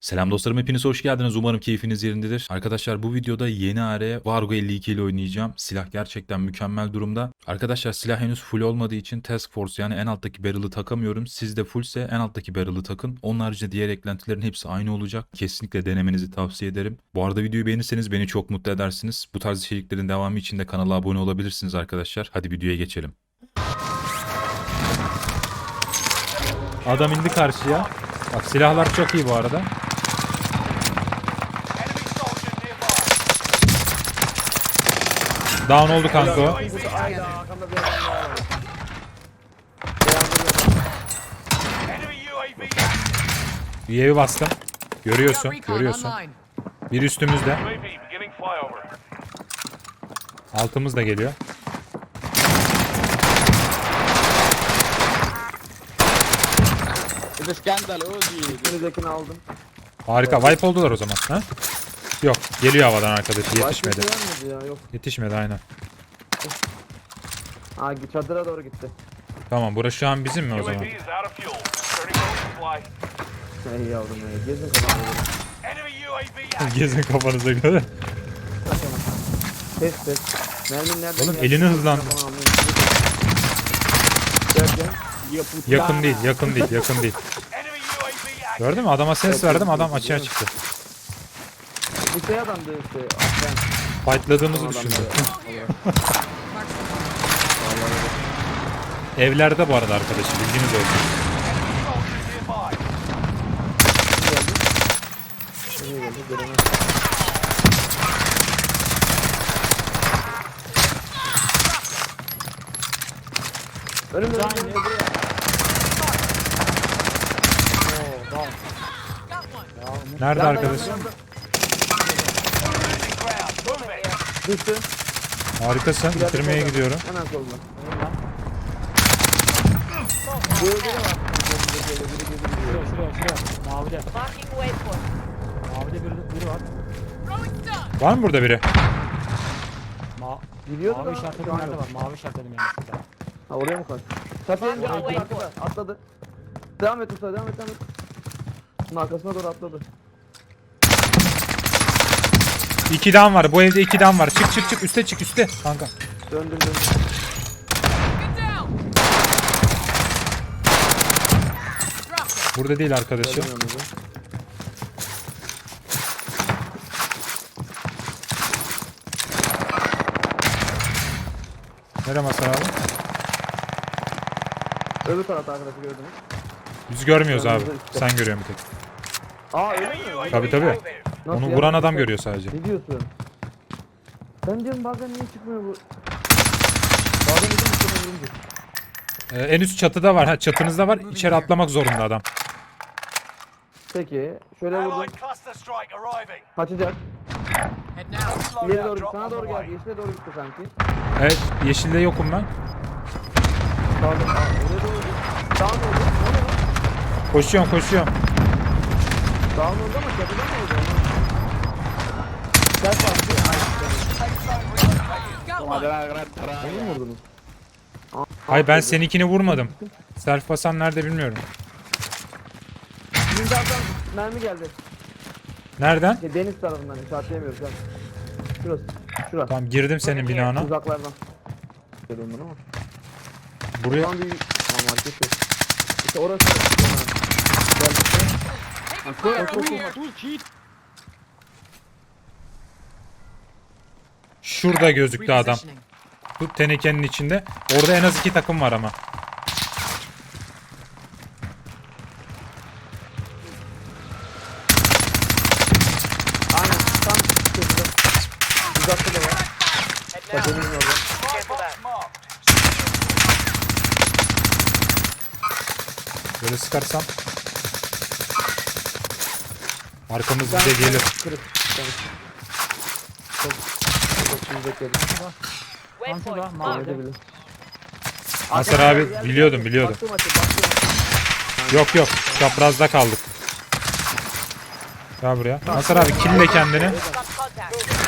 Selam dostlarım hepiniz hoş geldiniz. Umarım keyfiniz yerindedir. Arkadaşlar bu videoda yeni AR Vargo 52 ile oynayacağım. Silah gerçekten mükemmel durumda. Arkadaşlar silah henüz full olmadığı için Task Force yani en alttaki barrel'ı takamıyorum. Siz de fullse en alttaki barrel'ı takın. Onun haricinde diğer eklentilerin hepsi aynı olacak. Kesinlikle denemenizi tavsiye ederim. Bu arada videoyu beğenirseniz beni çok mutlu edersiniz. Bu tarz içeriklerin devamı için de kanala abone olabilirsiniz arkadaşlar. Hadi videoya geçelim. Adam indi karşıya. Bak silahlar çok iyi bu arada. Down oldu kanka o. UAV bastım. Görüyorsun, görüyorsun. Bir üstümüzde. Altımız da geliyor. Önümüzdekini aldım. Harika. Wipe oldular o zaman. Ha? Yok. Geliyor havadan arkadaşı. Yetişmedi. Şey var mıydı ya? Yok. Yetişmedi aynen. Ha çadıra doğru gitti. Tamam. Burası şu an bizim mi o UAV zaman? is out of fuel. Turning on fly. Ey yavrum ya. Gezin. Enemy UAV active. Gezin kafanıza göre. Test test. Mermin nerede? Oğlum elini hızlandır. Derken. Yakın değil, yakın değil, yakın değil. Enemy UAV active. Gördün mü? Adama ses verdim. Adam açığa çıktı. Bu şey adamdı işte. Ben. Fightladığımızı düşündü. Evlerde bu arada arkadaşı. Bilginiz olsun. Önümde. Nerede arkadaş? Düştü. Harikasın. Bitirmeye gidiyorum. Hemen solda. Böyle biri var. Geliyor, biri geliyor. Şuraya şuraya şuraya. Mavide. Marking waypoint. Mavide biri, biri var. Var mı burada biri? Ma Gidiyordu mavi da, işaretledim nerede var? Mavi işaretledim yani şurada. Ha oraya mı koy? İndi Oraya arkada, koy. arkada. Atladı. Devam et Usta devam et devam et. Bunun arkasına doğru atladı. İki dam var. Bu evde iki dam var. Çık çık çık. Üste çık üste. Kanka. Döndüm döndüm. Burada değil arkadaşı. Döndüm önümüze. Nereye Masar abi? Öbür tarafta arkadaşı gördünüz. Biz görmüyoruz abi. Sen görüyorsun bir tek. Aa öyle mi? Tabii. active. Nasıl Onu ya? vuran adam görüyor sadece. Ne diyorsun? Ben diyorum bazen niye çıkmıyor bu? Bazen bizim üstüne vurunca. Ee, en üst çatıda var. Ha çatınızda var. İçeri atlamak zorunda adam. Peki şöyle vurdum. Kaçacak. İleri doğru Drop sana doğru geldi. Yeşile doğru gitti sanki. Evet yeşilde yokum ben. Aa, oraya doğru gitti. Dağın oldu. O ne lan? Koşuyorum koşuyorum. Dağın oldu ama çatıda mı oldu? Sen farklı. Onu mu vurdunuz? Hayır ben seninkini vurmadım. Self basan nerede bilmiyorum. Zindandan mermi geldi. Nereden? Şey, deniz tarafından işaretleyemiyoruz. Gel. Şurası. Şurası. Tamam girdim senin binana. Uzaklardan. Görüyorum bunu ama. Buraya an bir... Tamam hareket yok. İşte orası. Gel. Ha, şuraya, Fire over şuraya. here. Şurada gözüktü adam. Bu tenekenin içinde. Orada en az iki takım var ama. Aynen. Tam köşede. Uzakta da var. Bak. Böyle sıkarsam. Arkamız bize gelir. Kırık. Yani. İyi bekledim. Tam Waypoint şurada marked. mavide. Edebilir. Masar abi biliyordum biliyordum. Baktım açı. Baktım. Yok yok çaprazda kaldık. Gel buraya. Masar abi kille kendini. Contact.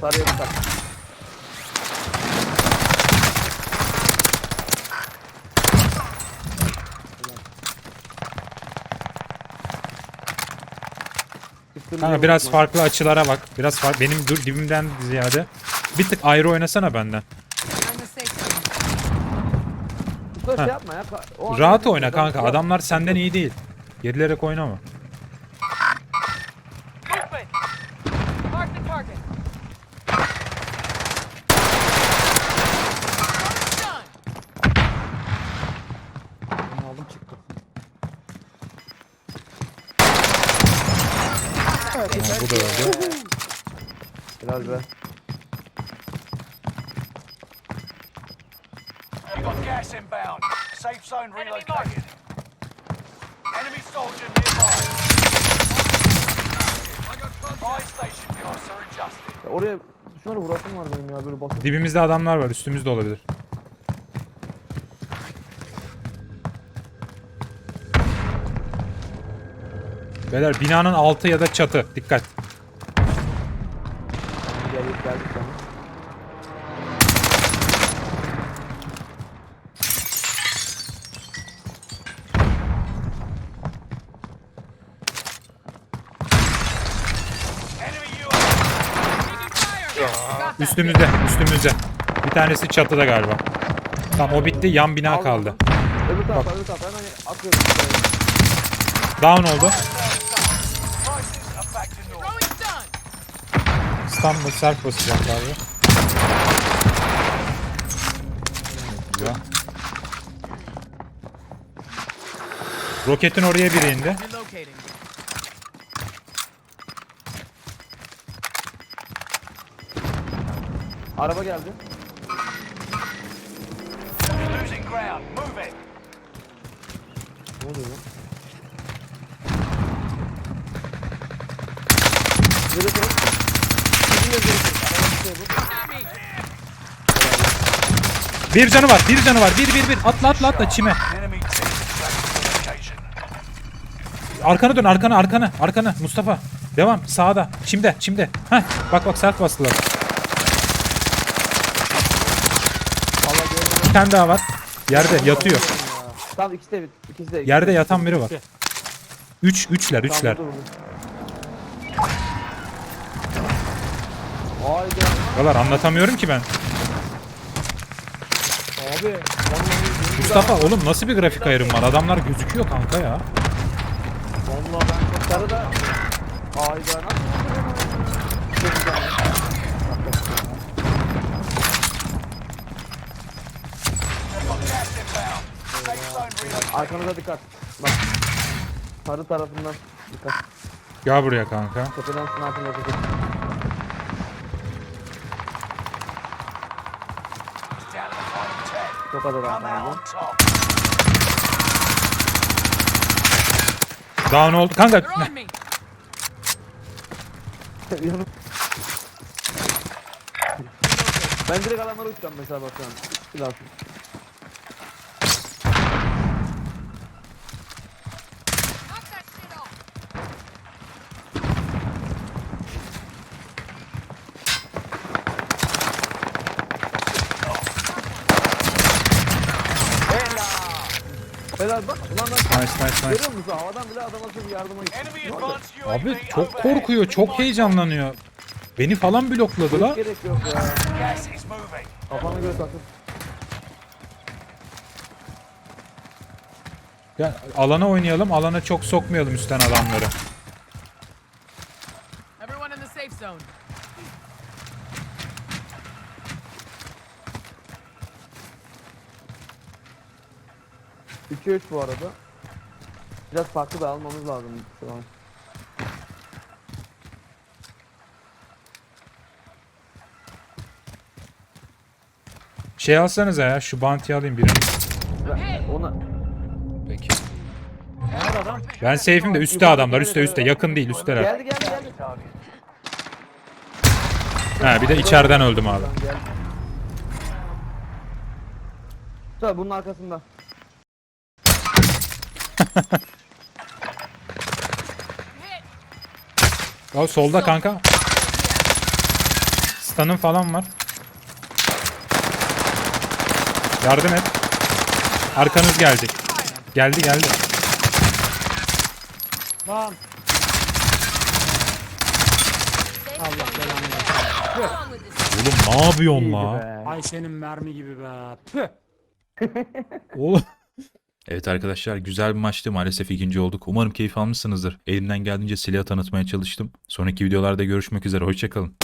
Soldier Çıktığını Kanka bir biraz unutma. farklı açılara bak. Biraz fark benim dur dibimden ziyade. Bir tık ayrı oynasana benden. Şey yapma ya. o Rahat oyna kanka. Adam- Adamlar senden iyi değil. Gerilerek oynama. Movement. Mark the target. Done. Onu aldım çıktı. Tamam, bu da öldü. Helal be. You got gas inbound. Safe zone Enemy relocated. Enemy soldier nearby. Buy station costs are adjusted. Ya oraya şunları vurasım var benim ya böyle basıp. Dibimizde adamlar var. Üstümüzde olabilir. Beyler binanın altı ya da çatı. Dikkat. Geldik geldik that. Üstümüzde. Üstümüzde. Bir tanesi çatıda galiba. Tamam o bitti. Yan bina Al kaldı. Öbür tarafa öbür tarafa hemen atıyorum. Down oldu. İstanbul serp basacak abi. Güzel. Roketin oraya biri indi. Araba geldi. Ne oluyor lan? Geri durun. Sizin de şey bu. Bir canı var, bir canı var. Bir, bir, bir. Atla, atla, atla çime. Enemy team is back to the location. Arkana dön, arkana, arkana, arkana. Mustafa. Devam, sağda. Çimde, çimde. Heh, bak bak sert bastılar. Bir tane daha var. Yerde yatıyor. Tamam ikisi de. İkisi de. Yerde yatan biri var. Üç, üçler, üçler. Haydi. Anlatamıyorum ki ben. Abi vallahi Mustafa oğlum nasıl bir grafik ayarım var? Adamlar gözüküyor kanka ya. vallahi ben Sarı da. Hayda nasıl? Çok güzel. Arkanıza dikkat. Bak. Sarı tarafından dikkat. Gel buraya kanka. Tepeden sniper roket. Çok adam top. Down oldu. Kanka. Yanım. ben direkt adamlara uçacağım mesela bak şu an. Helal bak. Ulan lan nice nice nice. görüyor musun? Havadan bile adam atıyor yardıma gitti. Ne oldu? Abi çok korkuyor, çok heyecanlanıyor. Beni falan blokladı la. Hiç gerek yok ya. Kafana göre takıl. Ya alana oynayalım, alana çok sokmayalım üstten adamları. 2-3 bu arada. Biraz farklı da almamız lazım şu an. Şey alsanıza ya şu banti alayım birini. Ben, ona... Peki. Ben safe'im de üstte adamlar üstte üstte yakın değil üstteler. Geldi geldi geldi. Ha bir de içeriden öldüm abi. Geldi. Tabii bunun arkasında. Ya solda kanka. Stun'ın falan var. Yardım et. Arkanız gelecek. Geldi geldi. Lan Allah belanı versin. Oğlum ne yapıyorsun la? be. Ay senin mermi gibi be. Püh. Oğlum. Evet arkadaşlar güzel bir maçtı. Maalesef ikinci olduk. Umarım keyif almışsınızdır. Elimden geldiğince silah tanıtmaya çalıştım. Sonraki videolarda görüşmek üzere. Hoşçakalın.